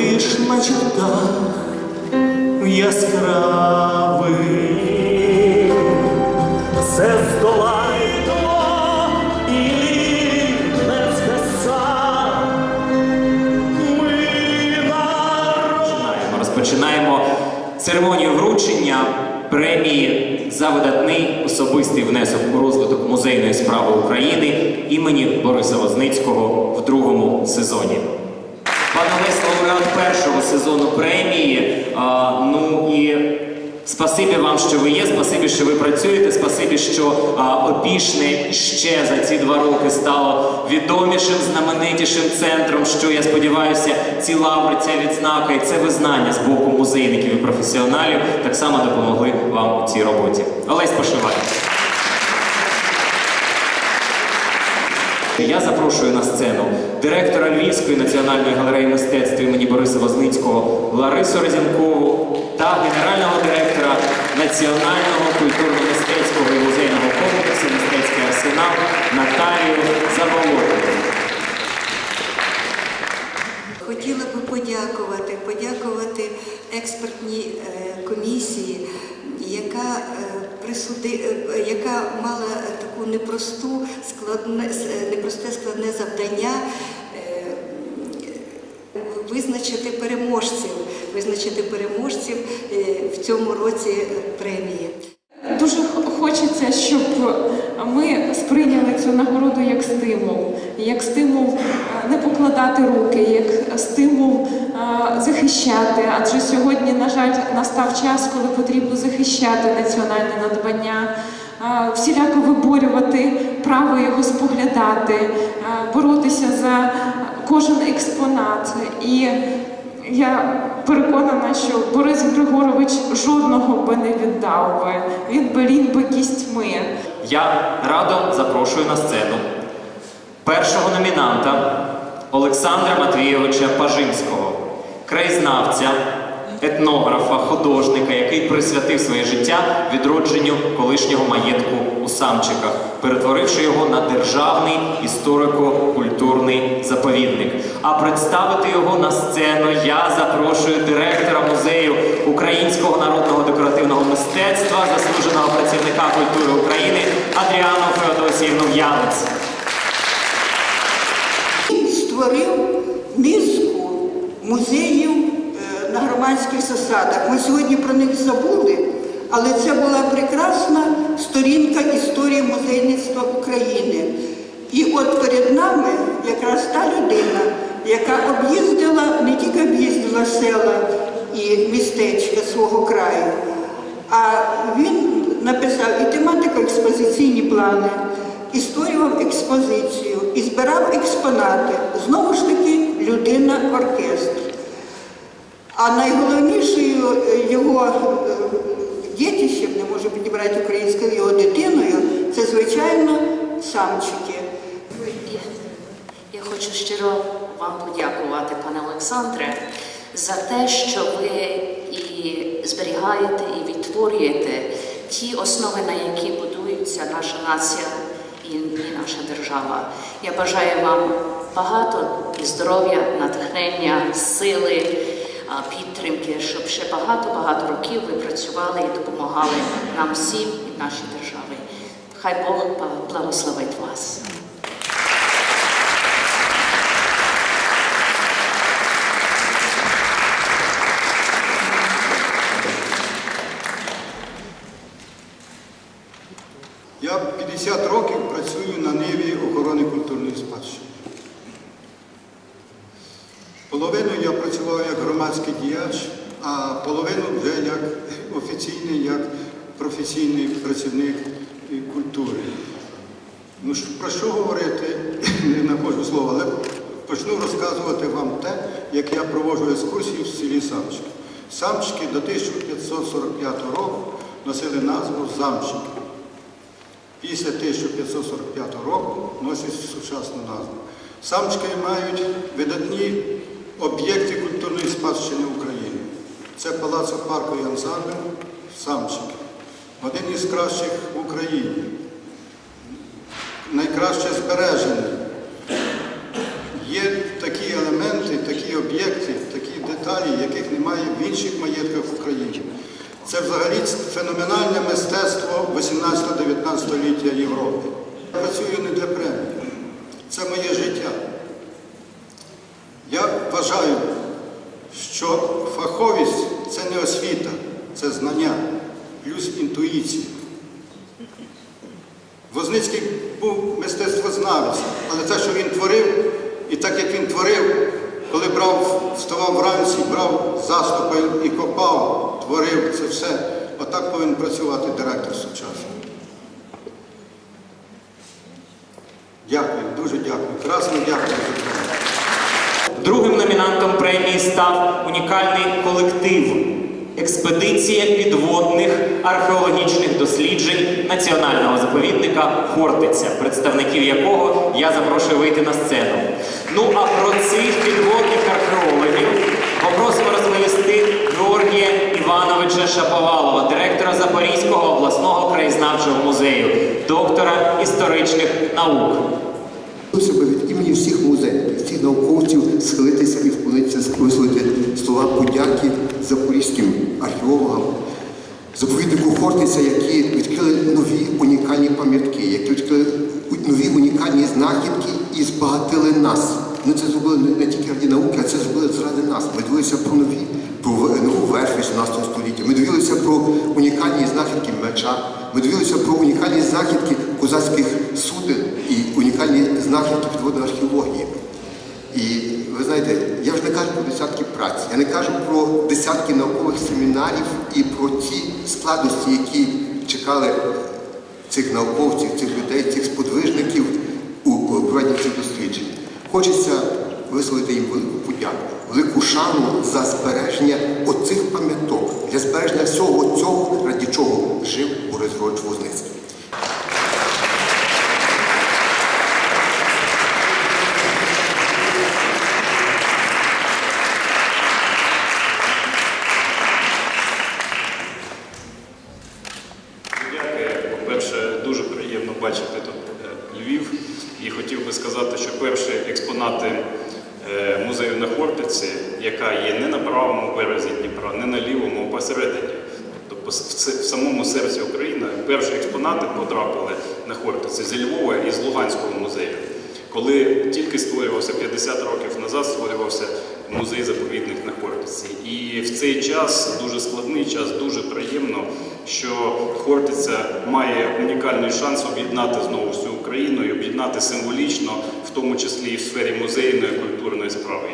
Ти летиш, наче птах яскравий, все здолайно і не згаса. Ми народ. Розпочинаємо церемонію вручення премії за видатний особистий внесок у розвиток музейної справи України імені Бориса Возницького в другому сезоні. Пане Олесь, лауреат першого сезону премії. А, ну і спасибі вам, що ви є, спасибі, що ви працюєте, спасибі, що а, Опішне ще за ці два роки стало відомішим, знаменитішим центром, що я сподіваюся, ці лаври, ця відзнака і це визнання з боку музейників і професіоналів так само допомогли вам у цій роботі. Олесь Пошивай. Я запрошую на сцену директора Львівської національної галереї мистецтв імені Бориса Возницького Ларису Резянкову та генерального директора Національного культурно-мистецького і музейного комплексу Мистецький арсенал Наталію Заболотну. Хотіла би подякувати, подякувати експертній е, комісії, яка е, присуди, е, яка мала таку непросту складне, с- е, непросте складне завдання. е, Визначити переможців, визначити переможців е, в цьому році премії. Дуже хочеться, щоб ми сприйняли цю нагороду як стимул, як стимул е, не покладати руки, як стимул е, захищати. Адже сьогодні, на жаль, настав час, коли потрібно захищати національне надбання, всіляко виборювати право його споглядати, боротися за кожен експонат. І я переконана, що Борис Григорович жодного би не віддав би. Він болів би кістьми. Я радо запрошую на сцену першого номінанта Олександра Матвійовича Пажимського, краєзнавця, етнографа, художника, який присвятив своє життя відродженню колишнього маєтку у Самчиках, перетворивши його на державний історико-культурний заповідник. А представити його на сцену я запрошую директора музею українського народного декоративного мистецтва, заслуженого працівника культури України Адріану Феодосіївну Янець. Він створив низку музеїв е, на громадських засадах. Ми сьогодні про них забули, але це була прекрасна сторінка історії музейництва України. І от перед нами якраз та людина, яка об'їздила, не тільки об'їздила села і містечка свого краю, а він написав і тематику експозиційні плани, і створював експозицію, і збирав експонати. Знову ж таки, людина оркестр. А найголовнішою його е, дітищем, підібрати українською його дитиною, це, звичайно, самчики. Я хочу щиро вам подякувати, пане Олександре, за те, що ви і зберігаєте, і відтворюєте ті основи, на які будується наша нація і, і наша держава. Я бажаю вам багато і здоров'я, натхнення, сили, підтримки, щоб ще багато-багато років ви працювали і допомагали нам всім і нашій державі. Хай Бог благословить вас. Я 50 років працюю на ниві охорони культурної спадщини. Половину я працював як громадський діяч, а половину вже як офіційний, як професійний працівник культури. Ну, про що говорити, не знаходжу слова, але почну розказувати вам те, як я проводжу екскурсії в селі Самчики. Самчики до 1545 року носили назву Замчики. Після 1545 року носять сучасну назву. Самчики мають видатні об'єкти культурної спадщини України. Це палацо-парковий ансамбль Самчики. Один із кращих в Україні. Найкраще збережений. Є такі елементи, такі об'єкти, такі деталі, яких немає в інших маєтках в Україні. Це взагалі феноменальне мистецтво 18-19 століття Європи. Я працюю не для премії. Це моє життя. Я вважаю, що фаховість це не освіта, це знання, плюс інтуїція. Возницький був мистецтвознавець, але те, що він творив, і так як він творив, коли брав, вставав вранці, брав заступи і копав, творив це все, отак повинен працювати директор сучасний. Дякую, дуже дякую. Красно дякую за. Другим номінантом премії став унікальний колектив Експедиція підводних археологічних досліджень національного заповідника Хортиця, представників якого я запрошую вийти на сцену. Ну а про цих підводних археологів попросимо розповісти Георгія Івановича Шаповалова, директора Запорізького обласного краєзнавчого музею, доктора історичних наук. Хочу себе від імені всіх музеїв, всіх науковців схилитися і вклонитися, висловити слова подяки запорізьким археологам, заповіднику Хортиця, які відкрили нові унікальні пам'ятки, які відкрили нові унікальні знахідки і збагатили нас. Вони це зробили не, тільки раді науки, а це зробили заради нас. Ми дивилися про нові, про нову верх 18 століття. Ми дивилися про унікальні знахідки меча. Ми дивилися про унікальні знахідки козацьких суден і унікальні знахідки підводної археології. І ви знаєте, я вже не кажу про десятки праць, я не кажу про десятки наукових семінарів і про ті складності, які чекали цих науковців, цих людей, цих сподвижників у проведенні цих досліджень. Хочеться висловити їм велику подяку, велику шану за збереження оцих пам'яток, для збереження всього цього, раді чого жив Борис Григорович Возницький. Дякую. По-перше, дуже приємно бачити тут е, Львів. І хотів би сказати, що перші експонати е, музею на Хортиці, яка є не на правому березі Дніпра, не на лівому, а посередині. Тобто в самому серці України перші експонати потрапили на Хортиці зі Львова і з Луганського музею. Коли тільки створювався 50 років назад, створювався музей заповідник на Хортиці. І в цей час, дуже складний час, дуже приємно, що Хортиця має унікальний шанс об'єднати знову всю Україну і об'єднати символічно, в тому числі і в сфері музейної культурної справи.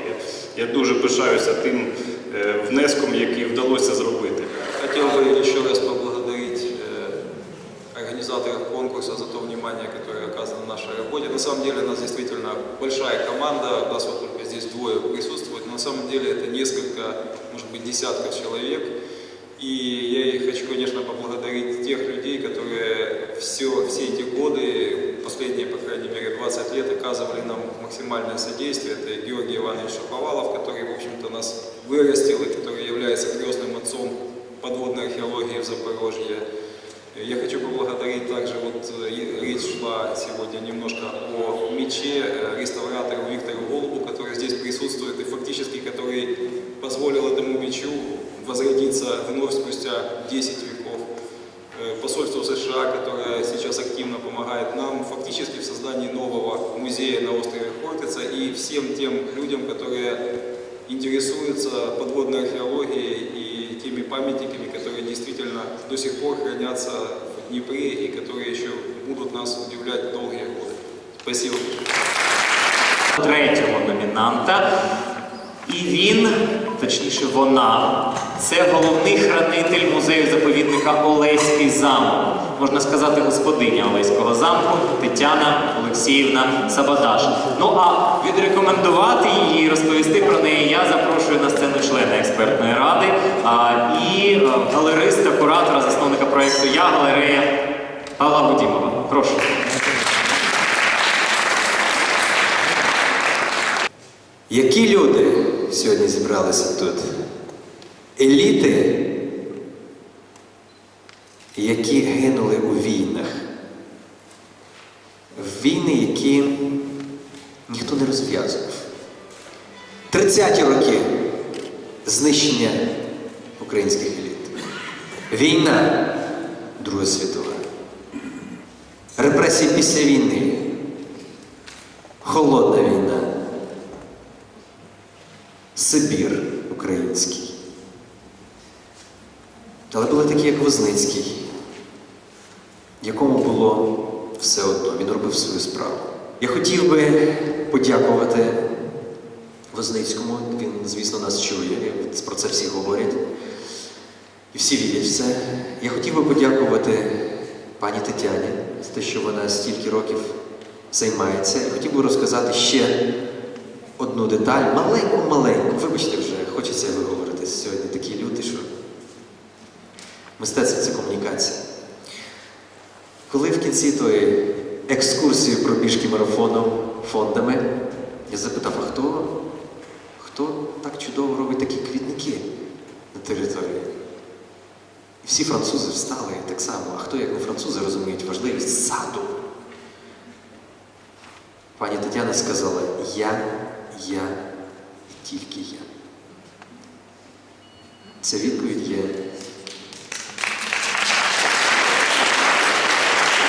Я, дуже пишаюся тим е, внеском, який вдалося зробити. Хотел бы еще раз поблагодарить э, организаторов конкурса за то внимание, которое оказано нашей работе. На самом деле у нас действительно большая команда, нас вот только здесь двое присутствует, но на самом деле это несколько, может быть, десятков человек. И я хочу, конечно, поблагодарить тех людей, которые все, все эти годы, последние, по крайней мере, 20 лет, оказывали нам максимальное содействие. Это Георгий Иванович Шаповалов, который, в общем-то, нас вырастил и который является крестным отцом подводной археологии в Запорожье. Я хочу поблагодарить также, вот э, речь шла сегодня немножко о мече, э, реставратору Виктору Голубу, который здесь присутствует и фактически который позволил этому мечу возродиться вновь спустя 10 веков. Э, Посольство США, которое сейчас активно помогает нам фактически в создании нового музея на острове Хортица и всем тем людям, которые интересуются подводной археологией памятниками, которые действительно до сих пор хранятся в Днепре и которые еще будут нас удивлять долгие годы. Спасибо. третього номінанта. І він, точніше, вона, це головний хранитель музею заповідника Олеський замок. Можна сказати, господиня Олеського замку Тетяна Олексіївна Сабадаш. Ну а відрекомендувати її розповісти про неї я запрошую на сцену члена експертної ради а, і е, галериста, куратора, засновника проєкту Я галерея Павла Гудімова. Прошу. Які люди сьогодні зібралися тут? Еліти, які гинули у війнах. Війни, які ніхто не розв'язував. 30-ті роки знищення українських еліт. Війна Друга світова. Репресії після війни. Холодна війна. Сибір український. Але були такі, як Возницький, якому було все одно, він робив свою справу. Я хотів би подякувати Возницькому, він, звісно, нас чує, про це всі говорять. І всі видять все. Я хотів би подякувати пані Тетяні за те, що вона стільки років займається. Я хотів би розказати ще одну деталь, маленьку-маленьку. Вибачте вже, хочеться виговорити сьогодні такі люди, що мистецтво це комунікація. Коли в кінці тої екскурсії пробіжки марафоном фондами, я запитав, а хто, хто так чудово робить такі квітники на території? І всі французи встали так само, а хто, як не французи, розуміють важливість саду? Пані Тетяна сказала, я, я і тільки я. Ця відповідь є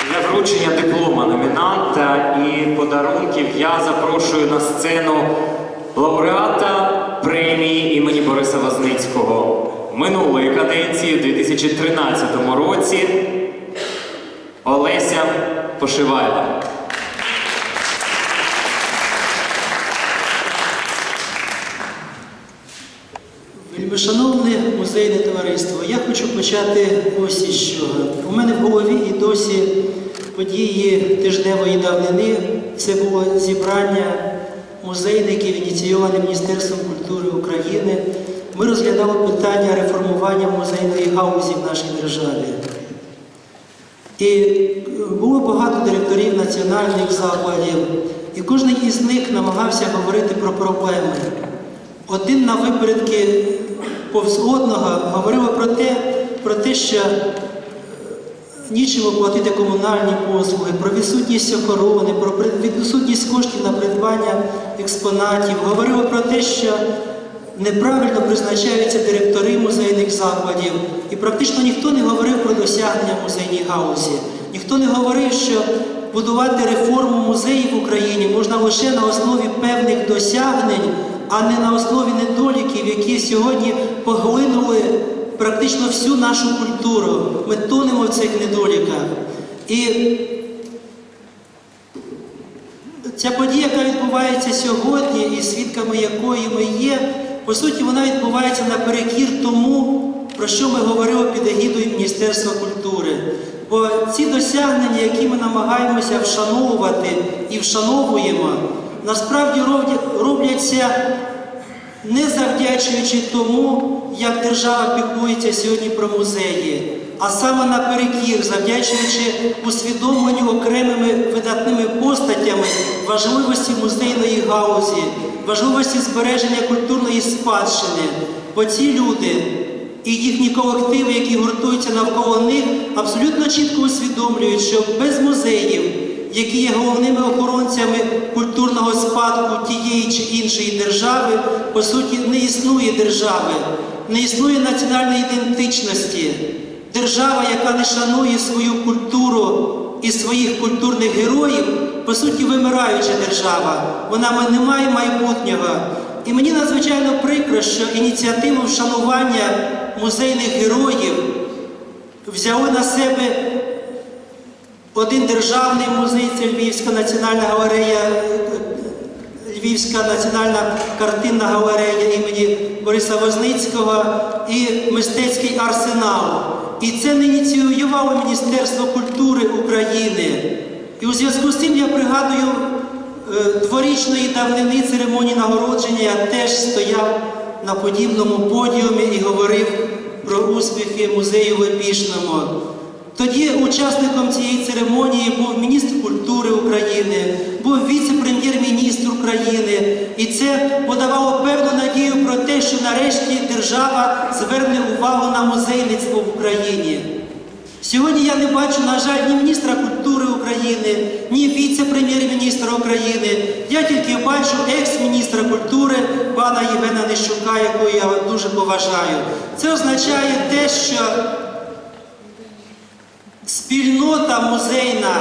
Для вручення диплома номінанта і подарунків я запрошую на сцену лауреата премії імені Бориса Возницького минулої каденції у 2013 році Олеся Пошивайло. Вельмишановне музейне товариство, я хочу почати ось із чого. У мене в голові і досі події тижневої давнини. Це було зібрання музейників, ініційоване Міністерством культури України. Ми розглядали питання реформування музейної гаузі в нашій державі. І було багато директорів національних закладів, і кожен із них намагався говорити про проблеми. Один на випередки повз одного говорили про те, про те, що е, нічого платити комунальні послуги, про відсутність охорони, про відсутність коштів на придбання експонатів, говорили про те, що неправильно призначаються директори музейних закладів, і практично ніхто не говорив про досягнення музейній гаузі. Ніхто не говорив, що будувати реформу музеїв в Україні можна лише на основі певних досягнень, а не на основі недоліків, які сьогодні поглинули практично всю нашу культуру. Ми тонемо в цих недоліках. І Ця подія, яка відбувається сьогодні, і свідками якої ми є, по суті, вона відбувається наперекір тому, про що ми говорили під егідою Міністерства культури. Бо ці досягнення, які ми намагаємося вшановувати і вшановуємо, насправді робляться не завдячуючи тому, як держава піклується сьогодні про музеї, а саме наперекір, завдячуючи усвідомленню окремими видатними постатями важливості музейної гаузі, важливості збереження культурної спадщини. Бо ці люди і їхні колективи, які гуртуються навколо них, абсолютно чітко усвідомлюють, що без музеїв, які є головними охоронцями культурного спадку тієї чи іншої держави, по суті, не існує держави, не існує національної ідентичності. Держава, яка не шанує свою культуру і своїх культурних героїв, по суті, вимираюча держава. Вона не має майбутнього. І мені надзвичайно прикро, що ініціативу вшанування музейних героїв взяли на себе один державний музей, це Львівська національна галерея, Львівська національна картинна галерея імені Бориса Возницького і мистецький арсенал. І це не ініціювало Міністерство культури України. І у зв'язку з цим я пригадую е, дворічної давнини церемонії нагородження, я теж стояв на подібному подіумі і говорив про успіхи музею Лепішного. Тоді учасником цієї церемонії був міністр культури України, був віце-прем'єр-міністр України, і це подавало певну надію про те, що нарешті держава зверне увагу на музейництво в Україні. Сьогодні я не бачу, на жаль, ні міністра культури України. Ні віце-прем'єр-міністра України. Я тільки бачу екс-міністра культури пана Євгена Нищука, якого я дуже поважаю. Це означає те, що спільнота музейна,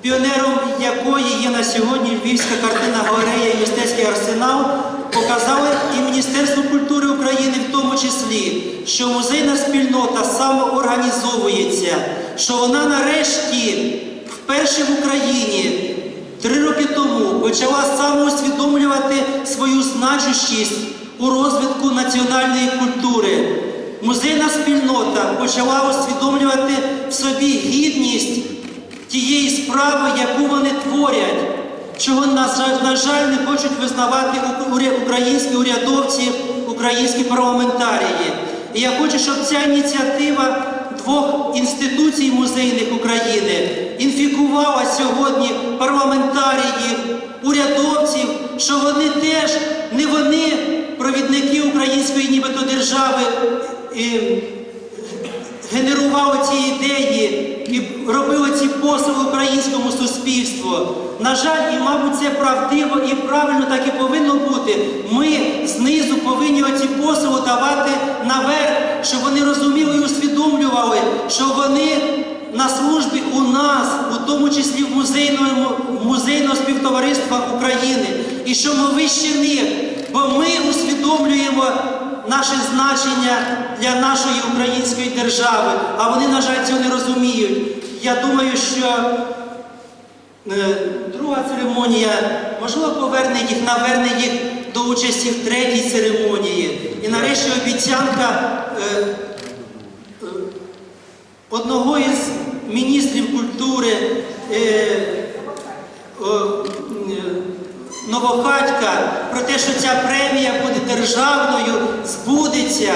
піонером якої є на сьогодні Львівська картина галерея і мистецький арсенал, показали і Міністерство культури України в тому числі, що музейна спільнота самоорганізовується, що вона нарешті вперше в Україні три роки тому почала самоусвідомлювати свою значущість у розвитку національної культури. Музейна спільнота почала усвідомлювати в собі гідність тієї справи, яку вони творять, чого, на жаль, не хочуть визнавати українські урядовці, українські парламентарії. І я хочу, щоб ця ініціатива двох інституцій музейних України інфікувала сьогодні парламентаріїв, урядовців, що вони теж не вони провідники української нібито держави. Генерували ці ідеї і робили ці посили українському суспільству. На жаль, і мабуть, це правдиво і правильно так і повинно бути. Ми знизу повинні оці посили давати наверх, щоб вони розуміли і усвідомлювали, що вони на службі у нас, у тому числі в музейному музейного співтовариства України, і що ми вище них, бо ми усвідомлюємо наше значення для нашої української держави, а вони, на жаль, цього не розуміють. Я думаю, що е, друга церемонія, можливо, поверне їх, наверне їх до участі в третій церемонії. І нарешті обіцянка е, е, одного із міністрів культури. Новохатька про те, що ця премія буде державною, збудеться.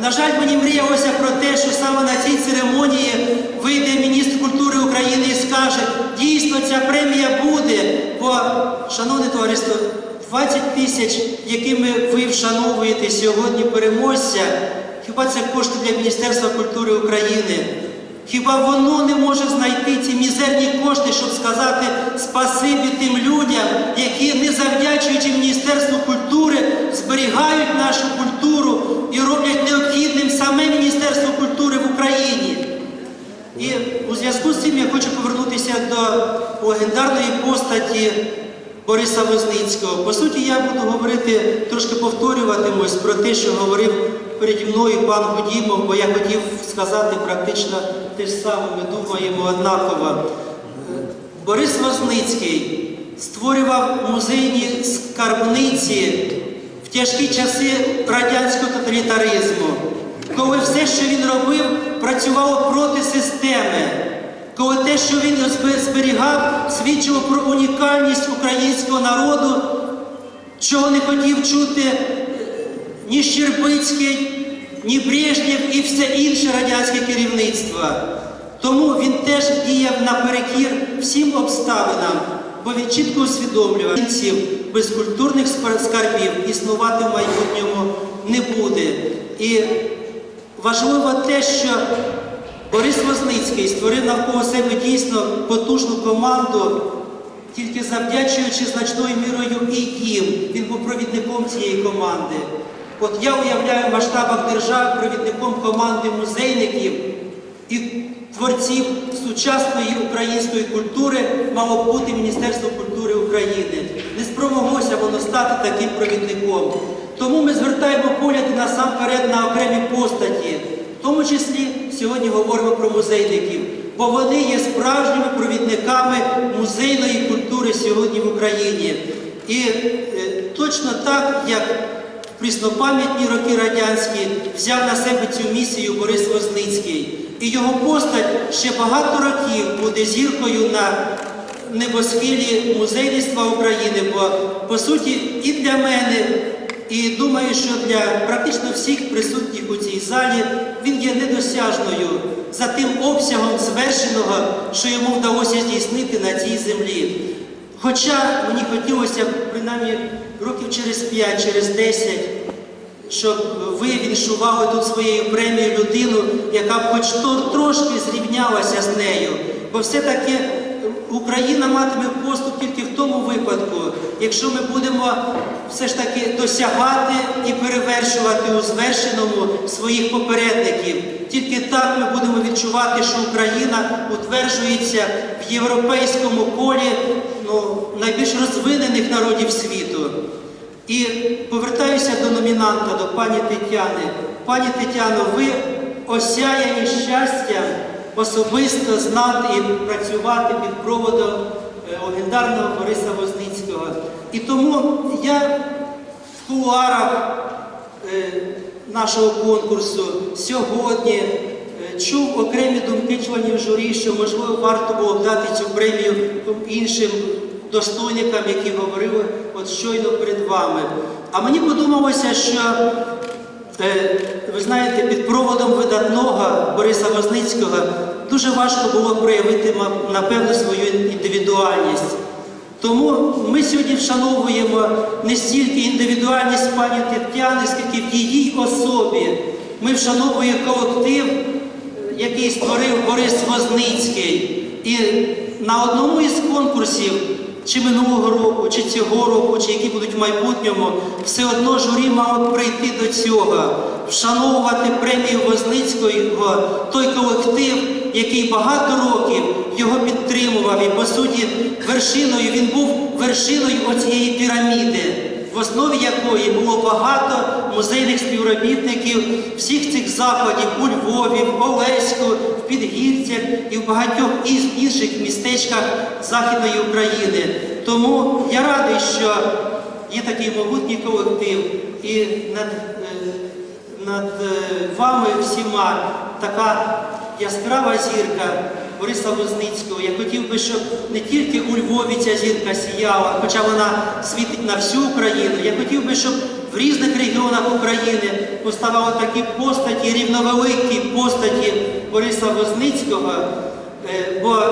На жаль, мені мріялося про те, що саме на цій церемонії вийде міністр культури України і скаже, дійсно ця премія буде. Бо, шановне товариство, 20 тисяч, якими ви вшановуєте сьогодні переможця, хіба це кошти для Міністерства культури України? Хіба воно не може знайти ці мізерні кошти, щоб сказати спасибі тим людям, які, не завдячуючи Міністерству культури, зберігають нашу культуру і роблять необхідним саме Міністерство культури в Україні? І у зв'язку з цим я хочу повернутися до легендарної постаті Бориса Возницького. По суті, я буду говорити, трошки повторюватимусь про те, що говорив переді мною пан Гудімов, бо я хотів сказати практично те ж саме, ми думаємо однаково. Е, Борис Возницький створював музейні скарбниці в тяжкі часи радянського тоталітаризму, коли все, що він робив, працювало проти системи, коли те, що він зберігав, свідчило про унікальність українського народу, чого не хотів чути е, ні Щербицький, ні Брежнєв і все інше радянське керівництво. Тому він теж діяв наперекір всім обставинам, бо він чітко усвідомлював, «Українців без культурних скарбів існувати в майбутньому не буде. І важливо те, що Борис Возницький створив навколо себе дійсно потужну команду, тільки завдячуючи значною мірою і їм. Він був провідником цієї команди. От я уявляю в масштабах держави провідником команди музейників і творців сучасної української культури мало б бути Міністерство культури України. Не спромоглося воно стати таким провідником. Тому ми звертаємо погляди насамперед на окремі постаті. В тому числі сьогодні говоримо про музейників, бо вони є справжніми провідниками музейної культури сьогодні в Україні. І е, точно так, як пріснопам'ятні роки радянські взяв на себе цю місію Борис Возницький. І його постать ще багато років буде зіркою на небосхилі музейництва України, бо по суті і для мене, і думаю, що для практично всіх присутніх у цій залі він є недосяжною за тим обсягом звершеного, що йому вдалося здійснити на цій землі. Хоча мені хотілося б принаймні років через 5, через 10, щоб ви віншували тут своєю премією людину, яка б хоч трошки зрівнялася з нею. Бо все-таки Україна матиме поступ тільки в тому випадку, якщо ми будемо все ж таки досягати і перевершувати у звершеному своїх попередників. Тільки так ми будемо відчувати, що Україна утверджується в європейському колі ну, найбільш розвинених народів світу. І повертаюся до номінанта, до пані Тетяни. Пані Тетяно, ви осяяні щастям особисто знати і працювати під проводом е, легендарного Бориса Возницького. І тому я в кулуарах е, нашого конкурсу сьогодні чув окремі думки членів журі, що можливо варто було б дати цю премію іншим достойникам, які говорили от щойно перед вами. А мені подумалося, що Е, Ви знаєте, під проводом видатного Бориса Возницького дуже важко було проявити напевно свою індивідуальність. Тому ми сьогодні вшановуємо не стільки індивідуальність пані Тетяни, скільки в її особі. Ми вшановуємо колектив, який створив Борис Возницький. І на одному із конкурсів, чи минулого року, чи цього року, чи які будуть в майбутньому, все одно журі мало прийти до цього, вшановувати премію Возницького, той колектив, який багато років його підтримував, і по суті вершиною він був вершиною оцієї піраміди в основі якої було багато музейних співробітників всіх цих заходів у Львові, в Олеську, в Підгірцях і в багатьох інших містечках Західної України. Тому я радий, що є такий могутній колектив, і над, е, над е, вами всіма така яскрава зірка Бориса Возницького. Я хотів би, щоб не тільки у Львові ця зірка сіяла, хоча вона світить на всю Україну. Я хотів би, щоб в різних регіонах України поставали такі постаті, рівновеликі постаті Бориса Возницького. Е, Бо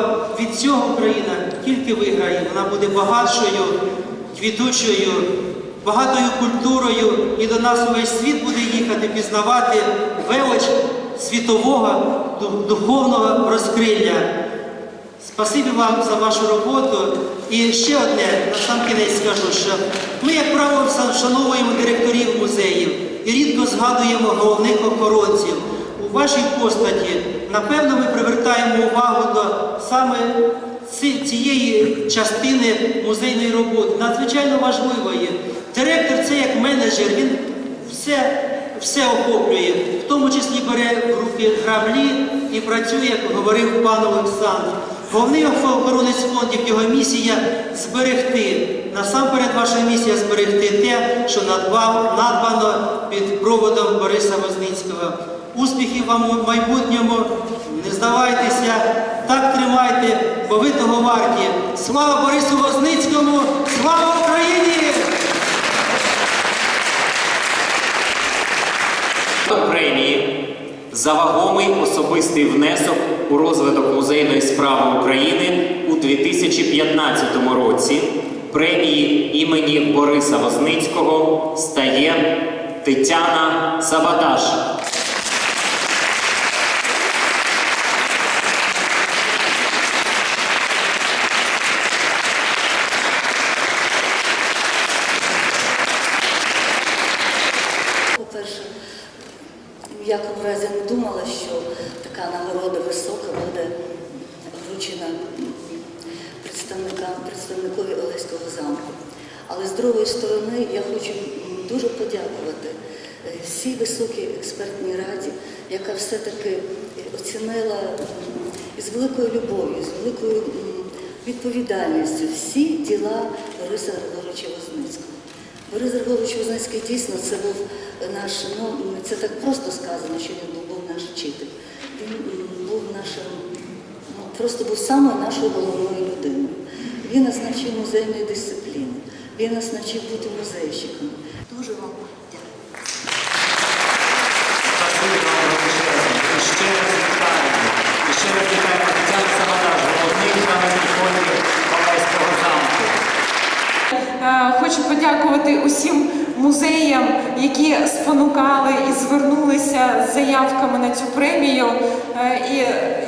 від цього Україна тільки виграє, вона буде багатшою, квітучою, багатою культурою, і до нас увесь світ буде їхати пізнавати велич світового духовного розкрилля. Спасибі вам за вашу роботу. І ще одне, на сам кінець скажу, що ми, як правило, вшановуємо директорів музеїв і рідко згадуємо головних охоронців. У вашій постаті, напевно, ми привертаємо увагу до саме цієї частини музейної роботи, надзвичайно важливої. Директор це як менеджер, він все, все охоплює, в тому числі бере в руки граблі і працює, як говорив пан Олександр. Головний охоронець фондів його місія зберегти. Насамперед ваша місія зберегти те, що надбано під проводом Бориса Возницького. Успіхів вам у майбутньому, не здавайтеся, так тримайте, бо ви того варті. Слава Борису Возницькому! Слава Україні! Премії за вагомий особистий внесок у розвиток музейної справи України у 2015 році премії імені Бориса Возницького стає Тетяна Сабаташ. По-перше, в якому разі не думала, що така нагорода висока буде вручена представникам, представникові Олеського замку. Але з другої сторони я хочу м, дуже подякувати е, всій високій експертній раді, яка все-таки е, оцінила із великою любов'ю, з великою відповідальністю всі діла Бориса Григоровича Возницького. Борис Григорович Возницький дійсно це був наш, ну це так просто сказано, що він був, наш вчитель. Він був нашим, ну просто був саме нашою головною людиною. Він нас навчив музейної дисципліни, він нас навчив бути музейщиками. Дуже вам дякую. Ще раз вітаємо. І ще раз вітаємо Тетяну Сабаташ, головний пам'ятник фондів Олеського замку. Е, Хочу подякувати усім музеям, які спонукали і звернулися з заявками на цю премію. Е, І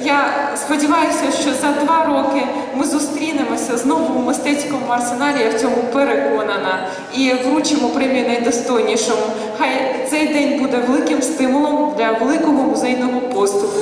я сподіваюся, що за два роки ми зустрінемося знову в мистецькому арсеналі, я в цьому переконана. І вручимо премію найдостойнішому. Хай цей день буде великим стимулом для великого музейного поступу.